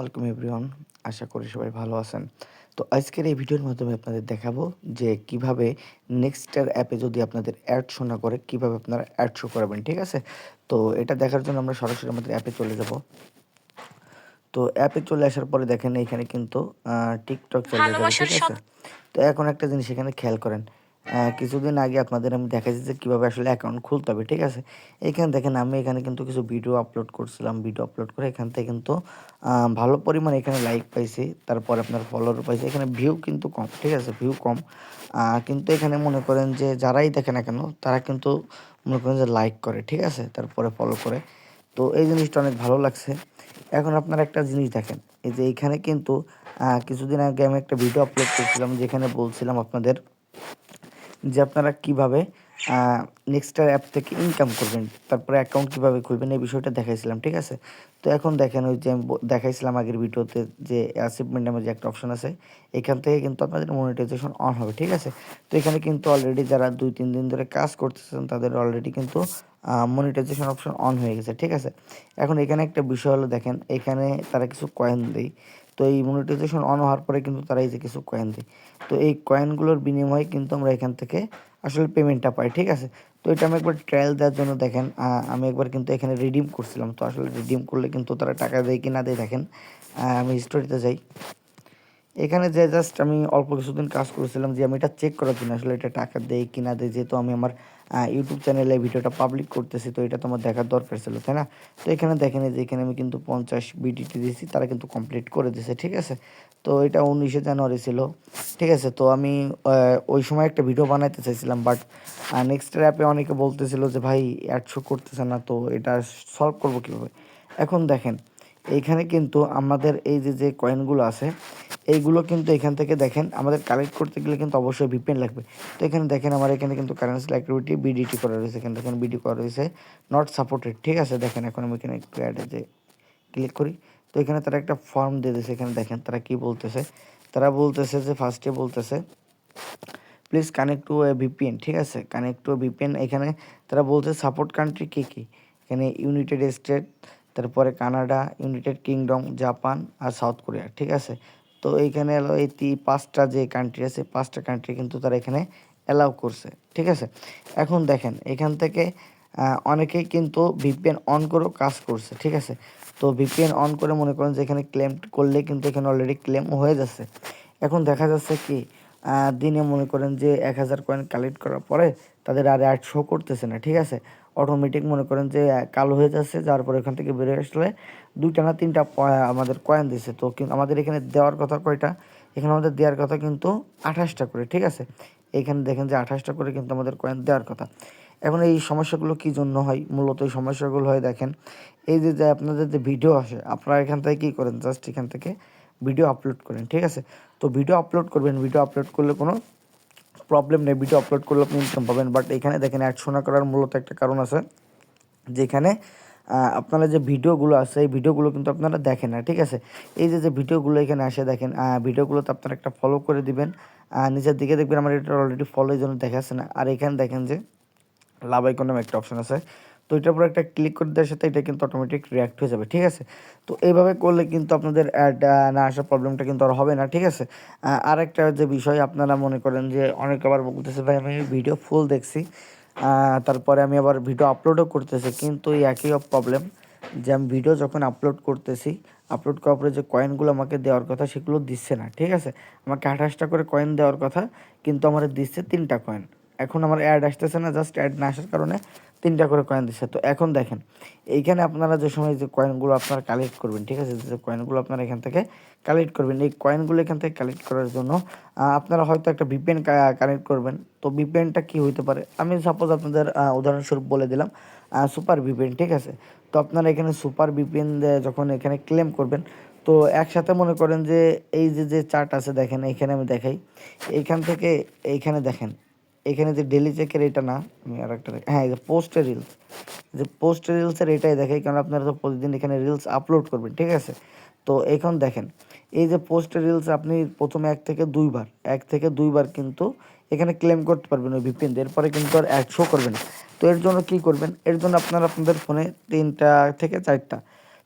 আলাইকুম এভরিওয়ান আশা করি সবাই ভালো আছেন। তো আজকের এই ভিডিওর মাধ্যমে আপনাদের দেখাবো যে কীভাবে নেক্সটার অ্যাপে যদি আপনাদের অ্যাড শো না করে কীভাবে আপনারা অ্যাড শো করাবেন ঠিক আছে? তো এটা দেখার জন্য আমরা সরাসরি আমাদের অ্যাপে চলে যাব। তো অ্যাপে চলে আসার পরে দেখেন এখানে কিন্তু টিকটক চলে যাবে ঠিক আছে? তো এখন একটা জিনিস এখানে খেয়াল করেন কিছুদিন আগে আপনাদের আমি দেখাচ্ছি যে কীভাবে আসলে অ্যাকাউন্ট খুলতে হবে, ঠিক আছে? এখানে দেখেন আমি এখানে কিন্তু কিছু ভিডিও আপলোড করছিলাম। ভিডিও আপলোড করে এখান থেকে কিন্তু ভালো পরিমাণে এখানে লাইক পাইছি। তারপর আপনার ফলোয়ার পাইছি। এখানে ভিউ কিন্তু কম, ঠিক আছে? ভিউ কম। কিন্তু এখানে মনে করেন যে যারাই দেখে না কেন, তারা কিন্তু মনে করেন যে লাইক করে, ঠিক আছে? তারপরে ফলো করে। তো এই জিনিসটা অনেক ভালো লাগছে। এখন আপনারা একটা জিনিস দেখেন, এই যে এখানে কিন্তু কিছুদিন আগে আমি একটা ভিডিও আপলোড করছিলাম, যেখানে বলছিলাম আপনাদের যে আপনারা কীভাবে নেক্সটার অ্যাপ থেকে ইনকাম করবেন, তারপরে অ্যাকাউন্ট কীভাবে খুলবেন, এই বিষয়টা দেখাইছিলাম, ঠিক আছে? তো এখন দেখেন, ওই যে আমি দেখাইছিলাম আগের ভিডিওতে যে অ্যাচিভমেন্ট নামে যে একটা অপশন আছে, এখান থেকে কিন্তু আপনাদের মনিটাইজেশন অন হবে, ঠিক আছে? তো এখানে কিন্তু অলরেডি যারা দুই, তিন দিন ধরে কাজ করতেছেন, তাদের অলরেডি কিন্তু মনিটাইজেশন অপশন অন হয়ে গেছে, ঠিক আছে? এখন এখানে একটা বিষয় হলো, দেখেন, এখানে তারা কিছু কয়েন দেয় তো এই মনিটাইজেশন অন হওয়ার পরে কিন্তু তারা এই যে কিছু কয়েন দেয়। তো এই কয়েনগুলোর বিনিময়ে কিন্তু আমরা এখান থেকে আসলে পেমেন্টটা পাই, ঠিক আছে? তো এটা আমি একবার ট্রায়াল দেওয়ার জন্য দেখেন আমি একবার কিন্তু এখানে রিডিম করছিলাম। তো আসলে রিডিম করলে কিন্তু তারা টাকা দেয় কি না দেয় দেখেন আমি স্টোরিতে যাই। এখানে যে জাস্ট আমি অল্প কিছুদিন কাজ করেছিলাম যে আমি এটা চেক করার জন্য আসলে এটা টাকা দেয় কি না দেয়, যেহেতু আমি আমার ইউটিউব চ্যানেলে ভিডিওটা পাবলিক করতেছি, তো এটা তোমার দেখার দরকার ছিল, তাই না? তো এখানে দেখেন যে, এখানে আমি কিন্তু পঞ্চাশ বিডিটি দিয়েছি, তারা কিন্তু কমপ্লিট করে দিয়েছে, ঠিক আছে? তো এটা উনিশে জানুয়ারি ছিল, ঠিক আছে? তো আমি ওই সময় একটা ভিডিও বানাইতে চাইছিলাম বাট নেক্সট অ্যাপে অনেকে বলতেছিল যে, ভাই অ্যাড শো করতেছে না, তো এটা সলভ করব কীভাবে? এখন দেখেন এইখানে কিন্তু আমাদের এই যে যে কয়েনগুলো আছে এইগুলো কিন্তু এখান থেকে দেখেন, আমাদের কালেক্ট করতে গেলে কিন্তু অবশ্যই ভিপিএন লাগবে। তো এখানে দেখেন আমার এখানে কিন্তু কারেন্সি অ্যাক্টিভিটি বিডিটি করা রয়েছে, এখানে দেখেন বিডি করা রয়েছে নট সাপোর্টেড ঠিক আছে? দেখেন এখন আমি এখানে একটু অ্যাডে যে ক্লিক করি। তো এখানে তারা একটা ফর্ম দিয়ে দিয়েছে, এখানে দেখেন তারা কি বলতেছে? তারা বলতেছে যে ফার্স্টে বলতেছে please connect to a VPN ঠিক আছে? কানেক্ট টু ভিপিএন এখানে তারা বলছে সাপোর্ট কান্ট্রি কী কী? এখানে ইউনাইটেড স্টেট তারপরে কানাডা ইউনাইটেড কিংডম জাপান আর সাউথ কোরিয়া ঠিক আছে? তো এইখানে হলো এই পাঁচটা যে কান্ট্রি আছে, পাঁচটা কান্ট্রি কিন্তু তারা এখানে অ্যালাউ করছে, ঠিক আছে? এখন দেখেন, এখান থেকে অনেকেই কিন্তু ভিপিএন অন করেও কাজ করছে, ঠিক আছে? তো ভিপিএন অন করে মনে করেন যে এখানে ক্লেম করলে কিন্তু এখানে অলরেডি ক্লেম হয়ে যাচ্ছে। এখন দেখা যাচ্ছে কি দিনে মনে করেন যে এক হাজার কয়েন কালেক্ট করার পরে তাদের আর অ্যাড শো করতেছে না, ঠিক আছে? অটোমেটিক মনে করেন যে কালো হয়ে যাচ্ছে, যার পরে এখান থেকে বেরিয়ে আসলে দুইটা না তিনটা আমাদের কয়েন দিছে। তো কিন্তু আমাদের এখানে দেওয়ার কথা কয়টা? এখানে আমাদের দেওয়ার কথা কিন্তু আঠাশটা করে, ঠিক আছে? এখানে দেখেন যে আঠাশটা করে কিন্তু আমাদের কয়েন দেওয়ার কথা। এখন এই সমস্যাগুলো কী জন্য হয়? মূলত এই সমস্যাগুলো হয়, দেখেন, এই যে যে আপনাদের যে ভিডিও আসে, আপনারা এখান থেকে কী করেন? জাস্ট এখান থেকে ভিডিও আপলোড করেন, ঠিক আছে? তো ভিডিও আপলোড করবেন ভিডিও আপলোড করলে কোনো প্রবলেম নেই ভিডিও আপলোড করলে আপনি ইনকাম পাবেন। বাট এখানে দেখেন অ্যাড শোনা করার মূলত একটা কারণ আছে, যেখানে আপনারা যে ভিডিওগুলো আছে, এই ভিডিওগুলো কিন্তু আপনারা দেখেন না, ঠিক আছে? এই যে যে ভিডিওগুলো এখানে আসে, দেখেন ভিডিওগুলোতে আপনারা একটা ফলো করে দিবেন নিজের দিকে দেখবেন আমার এটা অলরেডি ফলো এই জন্য দেখাচ্ছে না। আর এখানে দেখেন যে লাভ আইকন একটা অপশন আছে। তো এটার উপর একটা ক্লিক করে দেওয়ার সাথে এটা কিন্তু অটোমেটিক রিয়াক্ট হয়ে যাবে, ঠিক আছে? তো এইভাবে করলে কিন্তু আপনাদের অ্যাড না আসার প্রবলেমটা কিন্তু আর হবে না, ঠিক আছে? আর একটা যে বিষয় আপনারা মনে করেন যে অনেক আবার বলতেছে, ভাই, আমি ভিডিও ফুল দেখছি। তারপরে আমি আবার ভিডিও আপলোডও করতেছি, কিন্তু এই একই প্রবলেম যে আমি ভিডিও যখন আপলোড করতেছি আপলোড করার পরে যে কয়েনগুলো আমাকে দেওয়ার কথা সেগুলো দিচ্ছে না, ঠিক আছে? আমাকে আঠাশটা করে কয়েন দেওয়ার কথা, কিন্তু আমার দিচ্ছে তিনটা কয়েন এখন আমার অ্যাড আসতেছে না জাস্ট অ্যাড না আসার কারণে তিনটা করে কয়েন দিচ্ছে তো এখন দেখেন, এইখানে আপনারা যে সময় যে কয়েনগুলো আপনারা কালেক্ট করবেন, ঠিক আছে? যে কয়েনগুলো আপনারা এখান থেকে কালেক্ট করবেন, এই কয়েনগুলো এখান থেকে কালেক্ট করার জন্য আপনারা হয়তো একটা ভিপিএন কানেক্ট করবেন। তো ভিপিএনটা কি হইতে পারে? আমি সাপোজ আপনাদের উদাহরণস্বরূপ বলে দিলাম সুপার ভিপিএন ঠিক আছে? তো আপনারা এখানে সুপার ভিপিএন যখন এখানে ক্লেম করবেন, তো একসাথে মনে করেন যে, এই যে যে চার্ট আছে, দেখেন এখানে আমি দেখাই। এইখান থেকে এইখানে দেখেন এখানে যে ডেলি চেকের এটা না, আমি আর একটা হ্যাঁ এই যে পোস্টের রিলস যে পোস্টের রিলসের এটাই দেখাই, কারণ আপনারা তো প্রতিদিন এখানে রিলস আপলোড করবেন, ঠিক আছে? তো এখন দেখেন, এই যে পোস্টের রিলস আপনি প্রথমে এক থেকে দুইবার, এক থেকে দুইবার কিন্তু এখানে ক্লেম করতে পারবেন ওই ভিপিএন এরপরে কিন্তু আর অ্যাড শো করবে না। তো এর জন্য কি করবেন? এর জন্য আপনারা আপনাদের ফোনে তিনটা থেকে চারটা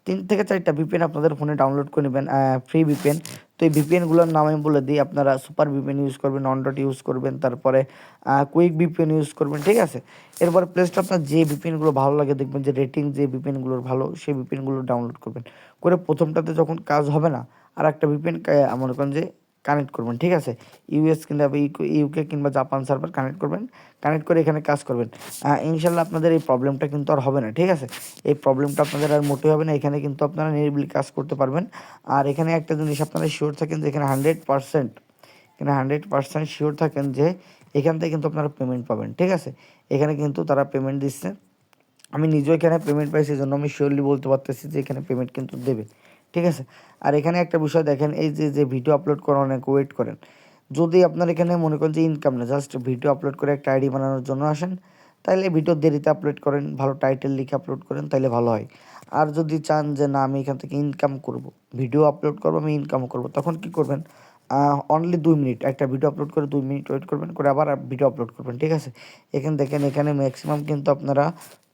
তিন থেকে চারটা ভিপিএন আপনাদের ফোনে ডাউনলোড করে নেবেন ফ্রি ভিপিএন তো এই ভিপিএনগুলোর নাম আমি বলে দিই, আপনারা সুপার ভিপিএন ইউজ করবেন অনডট ইউজ করবেন, তারপরে কুইক ভিপিএন ইউজ করবেন, ঠিক আছে? এরপর প্লেস্টে আপনার যে ভিপিএনগুলো ভালো লাগে দেখবেন, যে রেটিং যে ভিপিএনগুলোর ভালো, সেই ভিপিএনগুলো ডাউনলোড করবেন। করে প্রথমটাতে যখন কাজ হবে না আর একটা ভিপিএন মনে করেন যে কানেক্ট করবেন, ঠিক আছে? ইউএস কিংবা ইউকে কিংবা জাপান সার্ভার কানেক্ট করবেন কানেক্ট করে এখানে কাজ করবেন। ইনশাল্লাহ আপনাদের এই প্রবলেমটা কিন্তু আর হবে না, ঠিক আছে? এই প্রবলেমটা আপনাদের আর মোটেই হবে না, এখানে কিন্তু আপনারা নিরিবিলি কাজ করতে পারবেন। আর এখানে একটা জিনিস আপনারা শিওর থাকেন যে, এখানে হান্ড্রেড পারসেন্ট এখানে হান্ড্রেড পারসেন্ট শিওর থাকেন যে, এখান থেকে কিন্তু আপনারা পেমেন্ট পাবেন, ঠিক আছে? এখানে কিন্তু তারা পেমেন্ট দিচ্ছে। আমি নিজেও এখানে পেমেন্ট পাই সেই জন্য আমি শিওরলি বলতে পারতেছি যে, এখানে পেমেন্ট কিন্তু দেবে। ঠিক আছে? আর এখানে একটা বিষয় দেখেন, এই যে যে ভিডিও আপলোড করেন, অনেক ওয়েট করেন। যদি আপনার এখানে মনে করেন যে ইনকাম না জাস্ট ভিডিও আপলোড করে একটা আইডি বানানোর জন্য আসেন তাহলে ভিডিও দেরিতে আপলোড করেন, ভালো টাইটেল লিখে আপলোড করেন তাহলে ভালো হয়। আর যদি চান যে, না, আমি এখান থেকে ইনকাম করব ভিডিও আপলোড করব, আমি ইনকাম করব, তখন কি করবেন? অনলি দুই মিনিট একটা ভিডিও আপলোড করে দুই মিনিট ওয়েট করবেন, করে আবার ভিডিও আপলোড করবেন, ঠিক আছে? এখানে দেখেন, এখানে ম্যাক্সিমাম কিন্তু আপনারা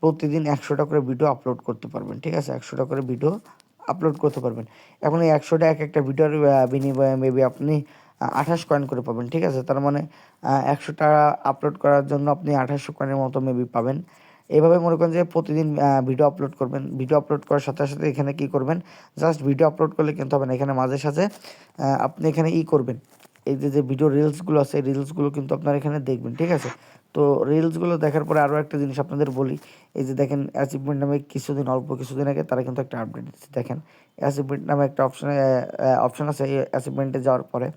প্রতিদিন একশোটা করে ভিডিও আপলোড করতে পারবেন, ঠিক আছে? একশোটা করে ভিডিও আপলোড করতে পারবেন। এখন এই একশোটা এক একটা ভিডিওর বিনিময়ে মেবি আপনি আঠাশ কয়েন করে পাবেন, ঠিক আছে? তার মানে একশোটা আপলোড করার জন্য আপনি আঠাশশো কয়েনের মতো মেবি পাবেন। এভাবে মনে করেন যে প্রতিদিন ভিডিও আপলোড করবেন। ভিডিও আপলোড করার সাথে সাথে এখানে কি করবেন? জাস্ট ভিডিও আপলোড করলে কিন্তু হবে না। এখানে মাঝে সাঝে আপনি এখানে ই করবেন। এই যে যে ভিডিও রিলসগুলো আছে রিলসগুলো কিন্তু আপনার এখানে দেখবেন, ঠিক আছে? তো রিলসগুলো দেখার পরে আরও একটা জিনিস আপনাদের বলি, এই যে দেখেন অ্যাচিভমেন্ট নামে কিছুদিন, অল্প কিছুদিন আগে তারা কিন্তু একটা আপডেট দিচ্ছে। দেখেন অ্যাচিভমেন্ট নামে একটা অপশন অপশন আছে এই অ্যাচিভমেন্টে যাওয়ার পরে।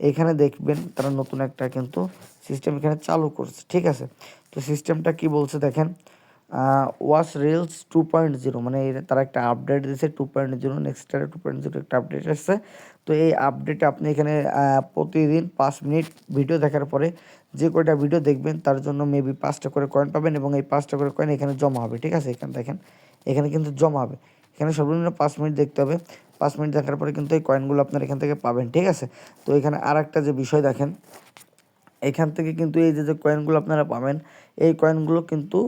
এখানে দেখবেন তারা নতুন একটা কিন্তু সিস্টেম এখানে চালু করছে, ঠিক আছে? তো সিস্টেমটা কি বলছে দেখেন ওয়াশ রিলস টু পয়েন্ট জিরো মানে তারা একটা আপডেট দিয়েছে টু পয়েন্ট জিরো নেক্সট ইয়ারে টু পয়েন্ট জিরো একটা আপডেট আসছে। তো এই আপডেটে আপনি এখানে প্রতিদিন পাঁচ মিনিট ভিডিও দেখার পরে যে কয়টা ভিডিও দেখবেন, তার জন্য মেবি পাঁচটা করে কয়েন পাবেন এবং এই পাঁচটা করে কয়েন এখানে জমা হবে, ঠিক আছে? এখানে দেখেন, এখানে কিন্তু জমা হবে। এখানে সর্বনিম্ন পাঁচ মিনিট দেখতে হবে। পাঁচ মিনিট দেখার পরে কিন্তু এই কয়েনগুলো আপনার এখান থেকে পাবেন, ঠিক আছে? তো এখানে আর একটা যে বিষয় দেখেন, এখান থেকে কিন্তু এই যে যে কয়েনগুলো আপনারা পাবেন এই কয়েনগুলো কিন্তু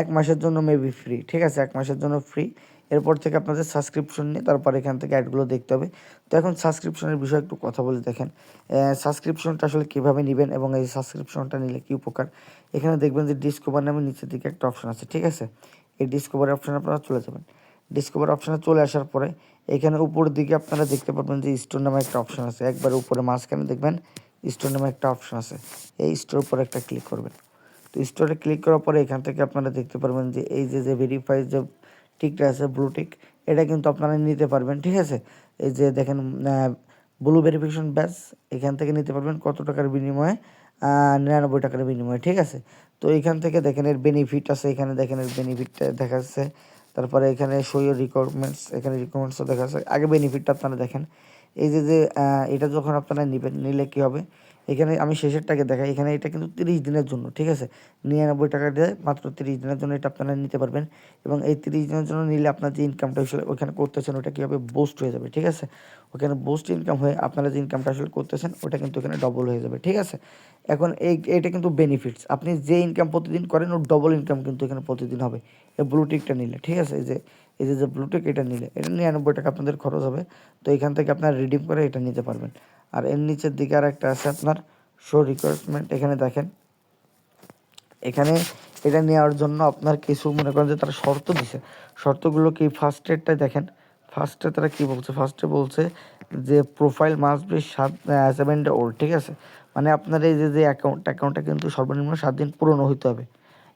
এক মাসের জন্য মেবি ফ্রি ঠিক আছে? এক মাসের জন্য ফ্রি এরপর থেকে আপনাদের সাবস্ক্রিপশন নিয়ে তারপর এখান থেকে অ্যাডগুলো দেখতে হবে। তো এখন সাবস্ক্রিপশনের বিষয়ে একটু কথা বলে দেখেন। সাবস্ক্রিপশনটা আসলে কীভাবে নেবেন এবং এই সাবস্ক্রিপশনটা নিলে কী উপকার? এখানে দেখবেন যে ডিসকভার নামে নিচের দিকে একটা অপশন আছে, ঠিক আছে? এই ডিসকভার অপশানে আপনারা চলে যাবেন। ডিসকভার অপশানে চলে আসার পরে, এখানে উপরের দিকে আপনারা দেখতে পারবেন যে স্টোর নামে একটা অপশন আছে। একবার উপরে মাঝখানে দেখবেন স্টোর নামে একটা অপশন আছে। এই স্টোর উপরে একটা ক্লিক করবেন। তো স্টোরে ক্লিক করার পরে এখান থেকে আপনারা দেখতে পারবেন যে এই যে যে ভেরিফাই যে টিকটা আছে ব্লু টিক এটা কিন্তু আপনারা নিতে পারবেন, ঠিক আছে? এই যে দেখেন ব্লু ভেরিফিকেশন ব্যাস এখান থেকে নিতে পারবেন কত টাকার বিনিময়ে? নিরানব্বই টাকার বিনিময়ে, ঠিক আছে? তো এখান থেকে দেখেন এর বেনিফিট আছে, এখানে দেখেন এর বেনিফিটটা দেখা যাচ্ছে তারপরে এখানে শোয়ের রিকোয়ারমেন্টস এখানে রিকোয়ারমেন্টসও দেখা যাচ্ছে আগে বেনিফিটটা আপনারা দেখেন। এই যে যে এটা যখন আপনারা নেবেন, নিলে কী হবে? এখানে আমি শেষেরটাকে দেখাই। এখানে এটা কিন্তু তিরিশ দিনের জন্য, ঠিক আছে? নিরানব্বই টাকা দিয়ে মাত্র তিরিশ দিনের জন্য এটা আপনারা নিতে পারবেন। এবং এই তিরিশ দিনের জন্য নিলে আপনার যে ইনকামটা আসলে ওখানে করতেছেন ওটা কীভাবে বোস্ট হয়ে যাবে, ঠিক আছে? ওখানে বোস্ট ইনকাম হয়ে আপনারা যে ইনকামটা আসলে করতেছেন ওটা কিন্তু এখানে ডবল হয়ে যাবে, ঠিক আছে? এখন এই, এটা কিন্তু বেনিফিটস আপনি যে ইনকাম প্রতিদিন করেন, ওর ডবল ইনকাম কিন্তু এখানে প্রতিদিন হবে। এই ব্লুটিকটা নিলে, ঠিক আছে? এই যে এই যে যে ব্লুটিক এটা নিলে, এটা নিরানব্বই টাকা আপনাদের খরচ হবে। তো এখান থেকে আপনারা রিডিম করে এটা নিতে পারবেন। আর এর নিচের দিকে আর একটা আছে আপনার শো রিকোয়ারমেন্ট এখানে দেখেন। এখানে এটা নেওয়ার জন্য আপনার কিছু মনে করেন যে তারা শর্ত দিছে। শর্তগুলো কি ফার্স্ট এডটাই দেখেন। ফার্স্টে তারা কি বলছে? ফার্স্টে বলছে যে প্রোফাইল মাস্ট বি সাত সেভেন ডে ওল্ড ঠিক আছে? মানে আপনার এই যে যে অ্যাকাউন্ট অ্যাকাউন্টটা কিন্তু সর্বনিম্ন সাত দিন পুরনো হইতে হবে।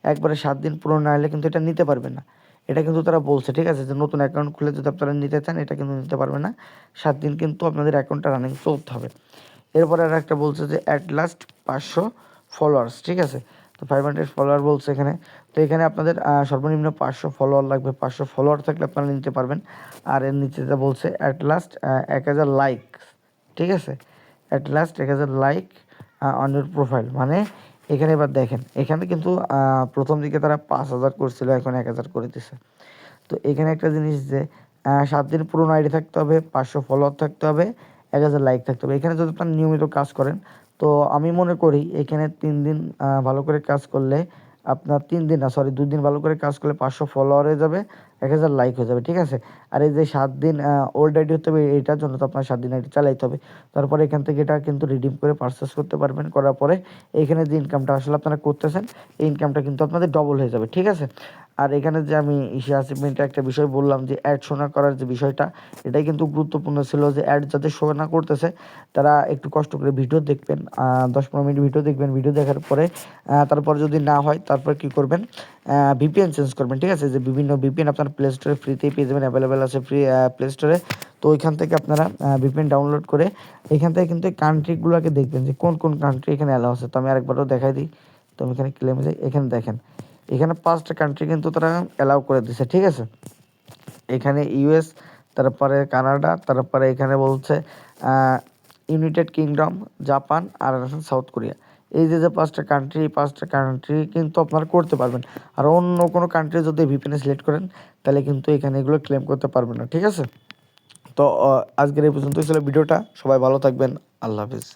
একবারে সাত দিন পুরনো না হলে কিন্তু এটা নিতে পারবে না। এটা কিন্তু তারা বলছে, ঠিক আছে? যে নতুন অ্যাকাউন্ট খুলে যদি আপনারা নিতে চান, এটা কিন্তু নিতে পারবে না। সাত দিন কিন্তু আপনাদের অ্যাকাউন্টটা রানিং চলতে হবে। এরপরে আর একটা বলছে যে অ্যাট লাস্ট পাঁচশো ফলোয়ার্স ঠিক আছে? তো ফাইভ হান্ড্রেড ফলোয়ার বলছে এখানে। তো এখানে আপনাদের সর্বনিম্ন পাঁচশো ফলোয়ার লাগবে। পাঁচশো ফলোয়ার থাকলে আপনারা নিতে পারবেন। আর এর নিচে যা বলছে অ্যাট লাস্ট এক হাজার লাইক ঠিক আছে? অ্যাট লাস্ট এক হাজার লাইক অন ইউর প্রোফাইল মানে এখানে এবার দেখেন, এখানে কিন্তু প্রথম দিকে তারা পাঁচ হাজার করছিল, এখন এক হাজার করে দিছে। তো এখানে একটা জিনিস যে সাত দিন পুরোনো আইডি থাকতে হবে, পাঁচশো ফলোয়ার থাকতে হবে, এক হাজার লাইক থাকতে হবে। এখানে যদি আপনার নিয়মিত কাজ করেন, তো আমি মনে করি এখানে তিন দিন ভালো করে কাজ করলে আপনার তিন দিন না সরি দুদিন ভালো করে কাজ করলে পাঁচশো ফলোয়ার হয়ে যাবে। এক হাজার লাইক হয়ে যাবে, ঠিক আছে? আর এই যে সাত দিন ওল্ড আইডি হতে হবে, এটার জন্য তো আপনার সাত দিন আইডি চালাইতে হবে। তারপরে এখান থেকে এটা কিন্তু রিডিম করে পারচেস করতে পারবেন, করার পরে এইখানে যে ইনকামটা আসলে আপনারা করতেছেন, এই ইনকামটা কিন্তু আপনাদের ডবল হয়ে যাবে, ঠিক আছে? আর এখানে যে আমি ইসে আসিফমিনটা একটা বিষয় বললাম যে অ্যাড শোনা করার যে বিষয়টা, এটাই কিন্তু গুরুত্বপূর্ণ ছিল যে অ্যাড যাতে শোনা করতেছে, তারা একটু কষ্ট করে ভিডিও দেখবেন দশ পনেরো মিনিট ভিডিও দেখবেন ভিডিও দেখার পরে তারপর যদি না হয়, তারপর কি করবেন ভিপিএন চেঞ্জ করবেন, ঠিক আছে? যে বিভিন্ন ভিপিএন আপনার প্লে স্টোরে ফ্রিতেই পেয়ে যাবেন অ্যাভেলেবেল আছে ফ্রি প্লে স্টোরে তো ওইখান থেকে আপনারা ভিপিএন ডাউনলোড করে এখান থেকে কিন্তু কান্ট্রিগুলোকে দেখবেন যে কোন কোন কান্ট্রি এখানে অ্যালাউ আছে। তো আমি আরেকবারও দেখাই দিই। তো আমি এখানে ক্লেমে যাই, এখানে দেখেন। এখানে পাঁচটা কান্ট্রি কিন্তু তারা অ্যালাউ করে দিছে, ঠিক আছে? এখানে ইউএস তারপরে কানাডা তারপরে এখানে বলছে ইউনাইটেড কিংডম জাপান আর সাউথ কোরিয়া এই যে যে পাঁচটা কান্ট্রি এই পাঁচটা কান্ট্রি কিন্তু আপনারা করতে পারবেন। আর অন্য কোনো কান্ট্রি যদি ভিপিএনে সিলেক্ট করেন, তাহলে কিন্তু এখানে এগুলো ক্লেম করতে পারবেন না, ঠিক আছে? তো আজকের এই পর্যন্তই ছিল ভিডিওটা। সবাই ভালো থাকবেন। আল্লাহ হাফিজ।